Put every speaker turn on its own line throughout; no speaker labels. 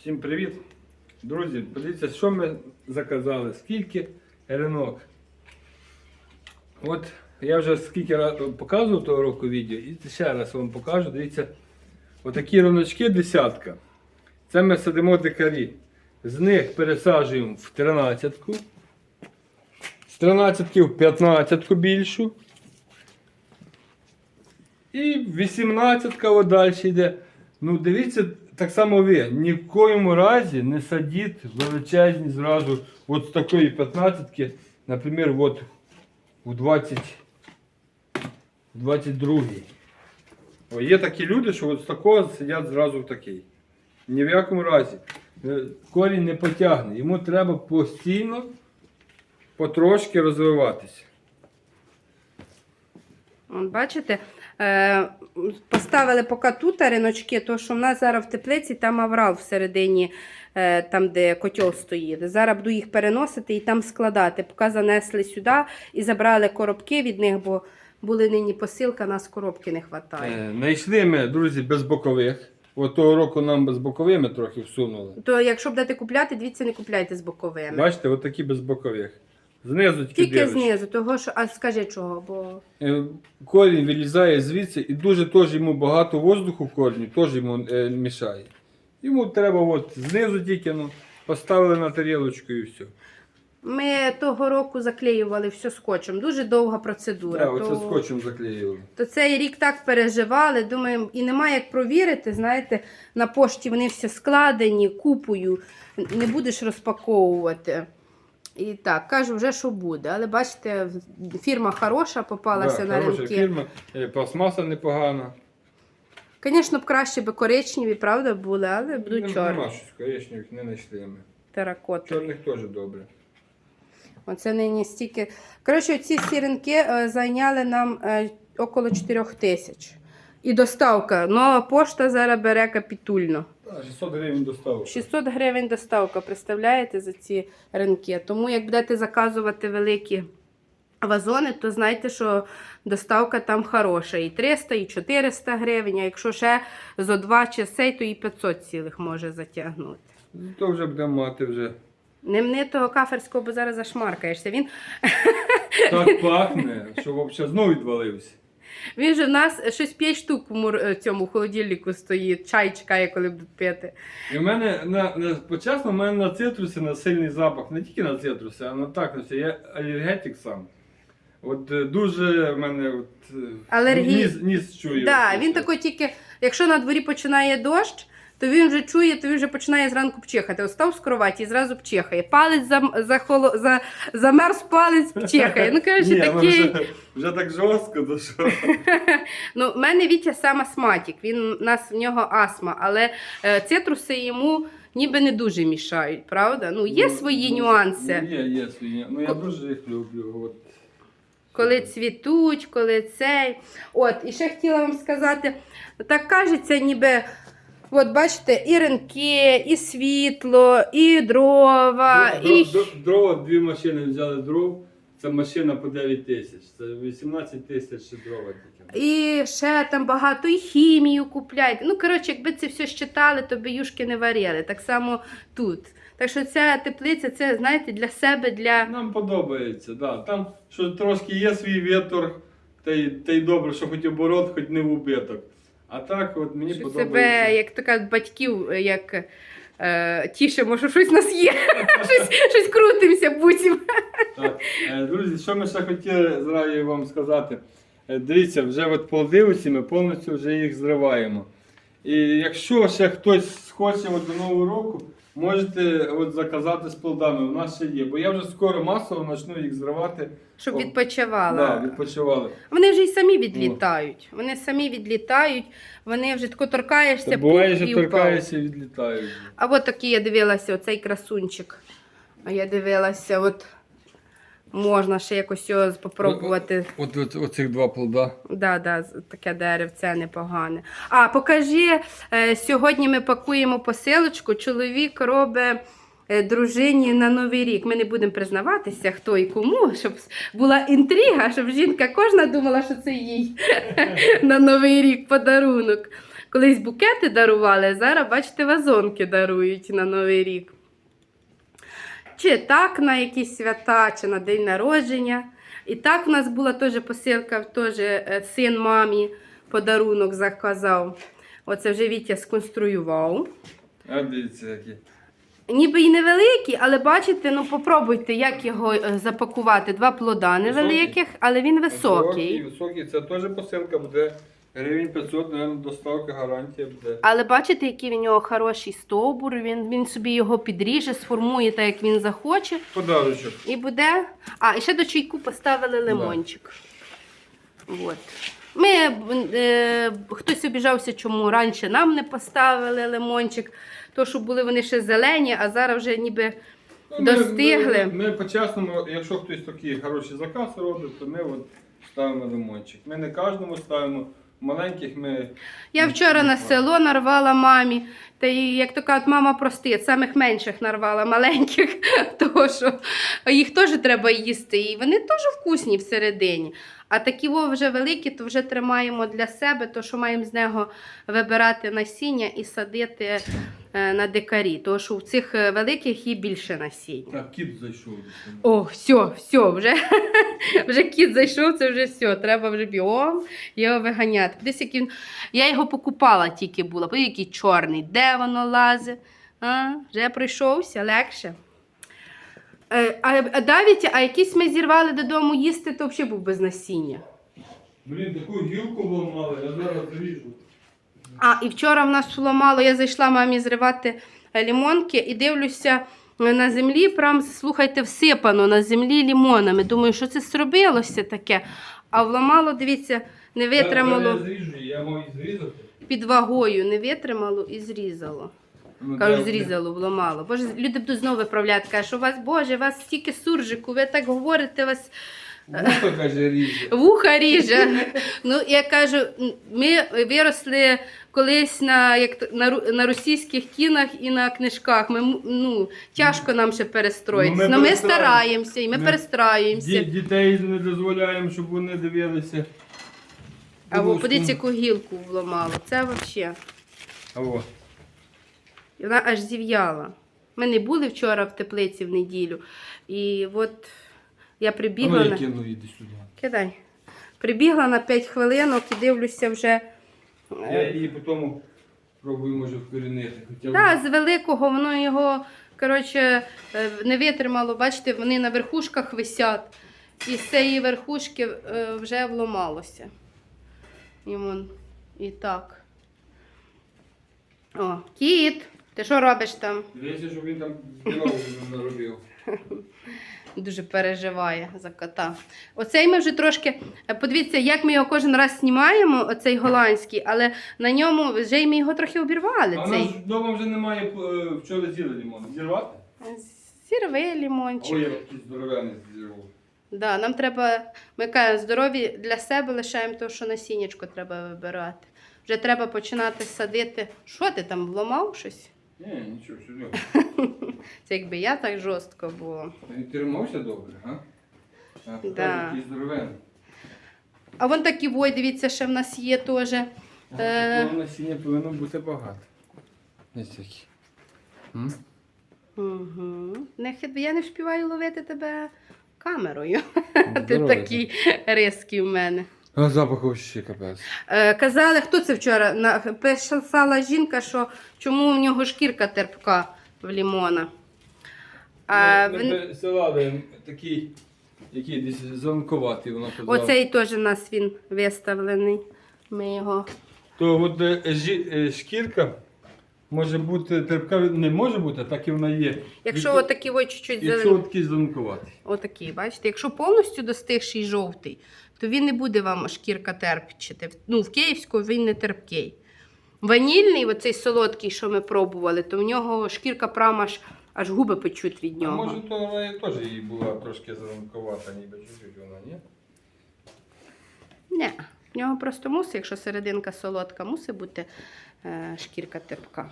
Всім привіт! Друзі, подивіться, що ми заказали, скільки ринок. От я вже скільки раз показував того року відео, і ще раз вам покажу. Дивіться, отакі роночки десятка. Це ми садимо дикарі. З них пересаджуємо в 13-ку. З 13 в 15 більшу. І 18 от далі йде. Ну, дивіться, так само ви. Ні в коєму разі не садіть величезні зразу от з такої 15-ки, наприклад, от у 20, 22 О, є такі люди, що от з такого сидять зразу в такий. Ні в якому разі. Е, Корінь не потягне. Йому треба постійно потрошки розвиватися.
Бачите, поставили поки тут риночки, то що в нас зараз в теплиці там аврал всередині, е, там де котел стоїть. Зараз буду їх переносити і там складати. Поки занесли сюди і забрали коробки від них, бо були нині посилка, нас коробки не вистачає.
Е, Знайшли ми, друзі, без бокових. От того року нам без боковими трохи всунули.
То якщо будете купляти, дивіться, не купляйте з боковими.
Бачите, от такі без бокових. Знизу тільки,
Тільки
дивишся.
знизу, того що, а скажи чого, бо
Е, Корінь вилізає звідси і дуже теж йому багато воздуху в корні, теж йому е, мішає. Йому треба от знизу тільки ну, поставили на тарілочку і все.
ми того року заклеювали все скотчем. Дуже довга процедура.
Так, оце
то...
скотчем заклеїли.
То цей рік так переживали. Думаємо, і немає як провірити. Знаєте, на пошті вони всі складені, купою, не будеш розпаковувати. І так, кажу, вже що буде. Але бачите, фірма хороша попалася
Да,
на
хороша
ринки.
фірма, е, пластмаса непогана.
Звісно, б краще би коричневі, правда, були, але
Нем-
будуть чорні.
Нема щось коричневих, не знайшли ми.
Теракоти.
Чорних теж добре.
Оце нині стільки. Коротше, ці всі ринки е, зайняли нам е, около 4 тисяч. І доставка. Нова пошта зараз бере капітульно.
Так, 600 гривень доставка.
600 гривень доставка, представляєте, за ці ринки. Тому як будете заказувати великі вазони, то знайте, що доставка там хороша. І 300, і 400 гривень, а якщо ще зо два часи, то і 500 цілих може затягнути.
Ну, То вже будемо мати вже.
Не мни того каферського, бо зараз зашмаркаєшся. Він,
Так пахне, що взагалі знову відвалився.
Він же в нас щось 5 штук в мур- е, цьому холодильнику стоїть, чай чекає, коли будуть пити.
І в мене на, на почесно, в мене на цитрусі на сильний запах, не тільки на цитрусі, а на так, на все. Я алергетик сам. От е, дуже в мене от, е, ніс, ніс чує.
Да, він такий тільки, якщо на дворі починає дощ, то він вже чує, то він вже починає зранку пчихати. От став з кроваті і зразу пчихає. Палець зам, за, холо, за, замерз палець пчихає. Ну, коротше,
Ні, ну,
такий.
вже, вже так жорстко, то що.
Ну, в мене Вітя сам астматик, він у нас в нього астма, але е, цитруси йому ніби не дуже мішають, правда? Ну, є
Ну,
свої
ну,
нюанси.
Ну, є, є свої. Ну я дуже їх люблю. От.
Коли цвітуть, коли цей. От, і ще хотіла вам сказати, так кажеться, ніби. От бачите, і ринки, і світло, і дрова,
Дров-
і.
дров- Дрова, дві машини взяли дров. Це машина по 9 тисяч. Це 18 тисяч дрова тільки.
І ще там багато і хімію купляють. Ну, коротше, якби це все щитали, то би юшки не варили. Так само тут. Так що ця теплиця, це, знаєте, для себе, для.
Нам подобається, да. Там що трошки є свій вітер, та й, та й добре, що хоч оборот, хоч не в убиток. А так от мені
Що
подобається.
себе, як така батьків, як е, тішимо, що щось у нас є. щось, щось крутимося, буцім.
Так. Е, Друзі, що ми ще хотіли зразу вам сказати? Е, Дивіться, вже от полдивиці ми повністю вже їх зриваємо. І якщо ще хтось схоче от до Нового року, можете от заказати з плодами. У нас ще є. Бо я вже скоро масово почну їх зривати.
Щоб
О,
відпочивала.
Да, відпочивали.
Вони вже й самі відлітають. Вони самі відлітають, вони вже тако торкаєшся,
Буває, що торкаєшся і відлітають.
А от такий я дивилася, оцей красунчик. А я дивилася, от можна ще якось його спробувати.
От, от, оцих два плода.
Да, да, таке деревце непогане. А покажи, е, сьогодні ми пакуємо посилочку. Чоловік робить е, дружині на Новий рік. Ми не будемо признаватися, хто і кому, щоб була інтрига, щоб жінка кожна думала, що це їй на Новий рік подарунок. колись букети дарували, зараз, бачите, вазонки дарують на Новий рік. Чи так на якісь свята, чи на день народження. І так в нас була теж посилка, теж е, син мамі подарунок заказав. Оце вже Вітя сконструював.
А дивіться, які.
Ніби і невеликий, але бачите, ну попробуйте, як його е, запакувати. Два плода невеликих, але він високий.
Високий, це теж посилка буде. Гривень 500, мабуть, доставка, гарантія буде.
Але бачите, який в нього хороший стовбур. Він, він собі його підріже, сформує так, як він захоче.
Подарочок.
І буде. А, і ще до чайку поставили лимончик. От. Ми, е, хтось обіжався, чому раніше нам не поставили лимончик, то що були вони ще зелені, а зараз вже ніби
Ну, ми-
Достигли.
Ми, ми по-чесному, якщо хтось такий хороший заказ робить, то ми от ставимо лимончик. Ми не кожному ставимо. Маленьких ми.
Я вчора на село нарвала мамі, та і, як то кажуть, мама простить, самих менших нарвала, маленьких, того що їх теж треба їсти. І вони теж вкусні всередині. А такі во вже великі, то вже тримаємо для себе, то що маємо з нього вибирати насіння і садити на дикарі. Тому що в цих е, великих є більше насіння.
Так, кіт зайшов.
О, все, все, вже, вже кіт зайшов, це вже все. Треба вже бігом його виганяти. Десь як він... Я його покупала тільки була. Подивись, який чорний. Де воно лазить? А, вже пройшовся, легше. Е, А, а Давід, а якісь ми зірвали додому їсти, то взагалі був без насіння.
Блін, таку гілку ламали, я зараз ріжу.
А, і вчора в нас було я зайшла мамі зривати е, лімонки і дивлюся е, на землі, прям, слухайте, всипано на землі лімонами. Думаю, що це зробилося таке. А вламало, дивіться, не
Я
витримало
зріжу, я маю зрізати.
під вагою, не витримало і зрізало.
Ну,
Кажу, зрізало, вламало. Боже, люди будуть знову виправляти, кажуть, що у вас, Боже, у вас стільки суржику, ви так говорите, у вас
Вуха, каже, ріже.
Вуха ріже. Ну, я кажу, ми виросли колись на, як, на, на російських кінах і на книжках. Ми, ну, тяжко нам ще перестроїтися.
Ну,
Ну,
ми
ми, стараємося, і ми,
Ми
перестраємося.
Ді- Дітей не дозволяємо, щоб вони дивилися.
А во,
Бабуску.
подивіться, яку гілку вломало. Це взагалі.
А во.
І Вона аж зів'яла. Ми не були вчора в теплиці в неділю. І от я
А
прибігла.
ну
на...
я кину, іди сюди.
Кидай. Прибігла на 5 хвилинок і дивлюся вже.
Я її потім пробую, може, вкорінити. Хоча
Так, з великого воно його коротше, е, не витримало. Бачите, вони на верхушках висять. І з цієї верхушки е, вже вломалося. І, вон, і так. О, кіт, ти що робиш там?
Дивіться, щоб він там білого наробив.
Дуже переживає за кота. Оцей ми вже трошки. е, Подивіться, як ми його кожен раз знімаємо, оцей голландський, але на ньому вже ми його трохи обірвали.
А
цей.
нас вдома вже немає е, вчора з'їли лимон. Зірвати?
Сірве лімончик.
Ой, я якийсь здоровений зірвав.
Да, нам треба, ми кажемо, здорові для себе лишаємо те, що насіннячко треба вибирати. Вже треба починати садити. Що ти там вламав щось?
Ні, нічого, сюди.
Це якби я так жорстко було.
Він тримався добре, а? А,
Да. А вон такі вой, дивіться, ще в нас є теж. Е.
Такого насіння повинно бути багато. Ось такі. М?
Угу. Не, хид- я не вспіваю ловити тебе камерою. Ти
Здоровий.
такий різкий в мене.
А запах вообще капець.
Е, казали, хто це вчора? На, писала жінка, що чому в нього шкірка терпка в лімона. А,
Ми,
він-
ми салати такий, який десь зеленкуватий, вона казала.
Оцей теж у нас він виставлений. Ми його.
То от е, жі- е, шкірка може бути терпка, не може бути, а так і вона є.
Якщо
Від-
отакий ось чуть-чуть
Якщо
зелений.
такий зеленкуватий.
Отакий, бачите, якщо повністю достигший жовтий, то він не буде вам шкірка терпчити. Ну, в київську він не терпкий. Ванільний, оцей солодкий, що ми пробували, то в нього шкірка прямо аж, аж губи печуть від нього.
А може то вона теж їй була трошки зеленкувата, ніби чуть-чуть вона, ні?
Ні, в нього просто мусить, якщо серединка солодка, мусить бути е, шкірка терпка.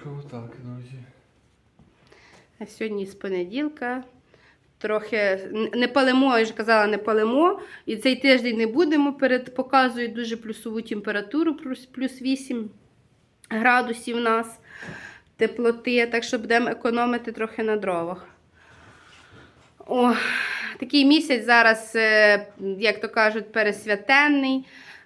Що так, друзі.
А сьогодні з понеділка, трохи не палимо, я ж казала, не палимо. І цей тиждень не будемо. Перед показує дуже плюсову температуру, плюс, плюс 8 градусів у нас теплоти, так що будемо економити трохи на дровах. О, такий місяць зараз, е, як то кажуть, пересвятенний.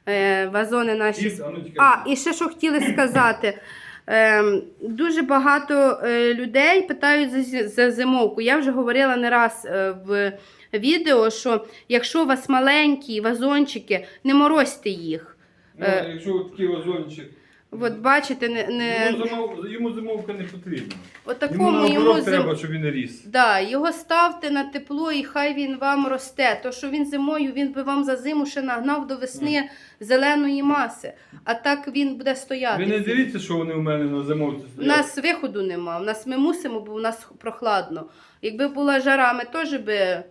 Е, Вазони наші.
Ну
А, і ще що хотіли сказати. Ем, дуже багато е, людей питають за, зимовку. Я вже говорила не раз е, в відео, що якщо у вас маленькі вазончики, не морозьте їх.
Ну,
Е,
якщо такий вазончик,
От бачите, не, не...
йому, замов, йому зимовка не потрібна.
Отакому
Йому
йому, зим...
треба, щоб він ріс.
Да, його ставте на тепло і хай він вам росте. То, що він зимою, він би вам за зиму ще нагнав до весни зеленої маси. А так він буде стояти.
Ви не дивіться, що вони у мене на зимовці
У нас виходу нема. У нас ми мусимо, бо у нас прохладно. Якби була жара, ми теж би.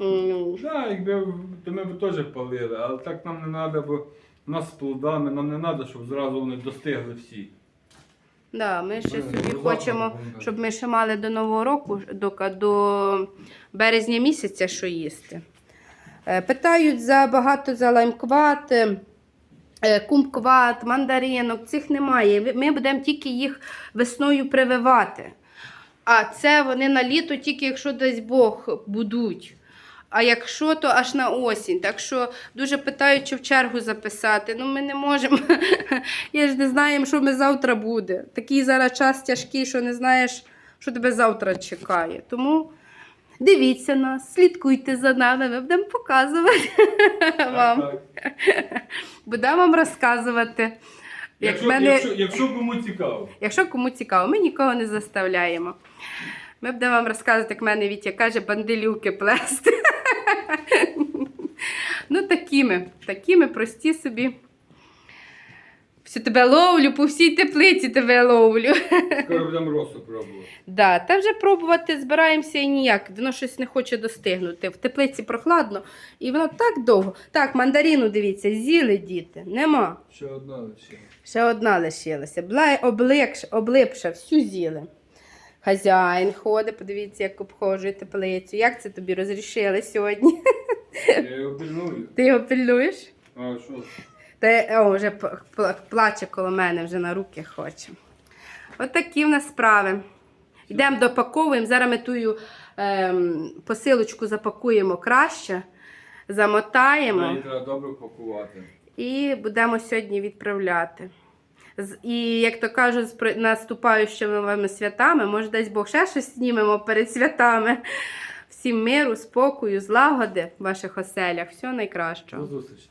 м,
Да, якби то ми б теж палили, але так нам не треба, бо у нас з плодами, нам не треба, щоб зразу вони достигли всі.
Да, ми ще собі хочемо, щоб ми ще мали до Нового року, до, до березня місяця, що їсти. Е, Питають за багато за лаймкват, е, е, кумкват, мандаринок. Цих немає. Ми будемо тільки їх весною прививати. А це вони на літо, тільки якщо десь Бог будуть. А якщо, то аж на осінь. Так що дуже питають, чи в чергу записати. Ну, ми не можемо. Я ж не знаємо, що ми завтра буде. Такий зараз час тяжкий, що не знаєш, що тебе завтра чекає. Тому дивіться нас, слідкуйте за нами, ми будемо показувати вам.
Так, так.
Будемо вам розказувати. Як
Якщо,
мене...
якщо, якщо кому цікаво.
Якщо кому цікаво, ми нікого не заставляємо. Ми будемо вам розказувати, як мене Вітя каже, банделюки плести. ну, такими, такими прості собі. Всю тебе ловлю, по всій теплиці тебе ловлю.
Скоро будемо росу пробувати.
да, та вже пробувати збираємося і ніяк. Воно щось не хоче достигнути. В теплиці прохладно, і воно так довго. Так, мандарину, дивіться, з'їли діти. Нема.
Ще одна лише.
Ще одна лишилася. Облегш, облипша, всю з'їли. Хазяїн ходить, подивіться, як обходжує теплицю. Як це тобі розрішили сьогодні?
Я його пильную.
Ти його пильнуєш?
А що?
Та о, вже плаче коло мене, вже на руки хоче. От такі в нас справи. Йдемо допаковуємо. Зараз ми тую ем, посилочку запакуємо краще, замотаємо.
Її треба добре пакувати.
І будемо сьогодні відправляти. І, як то кажуть, з наступаючими вами святами, може, десь Бог ще щось знімемо перед святами. Всім миру, спокою, злагоди в ваших оселях. Всього найкращого.
До зустрічі.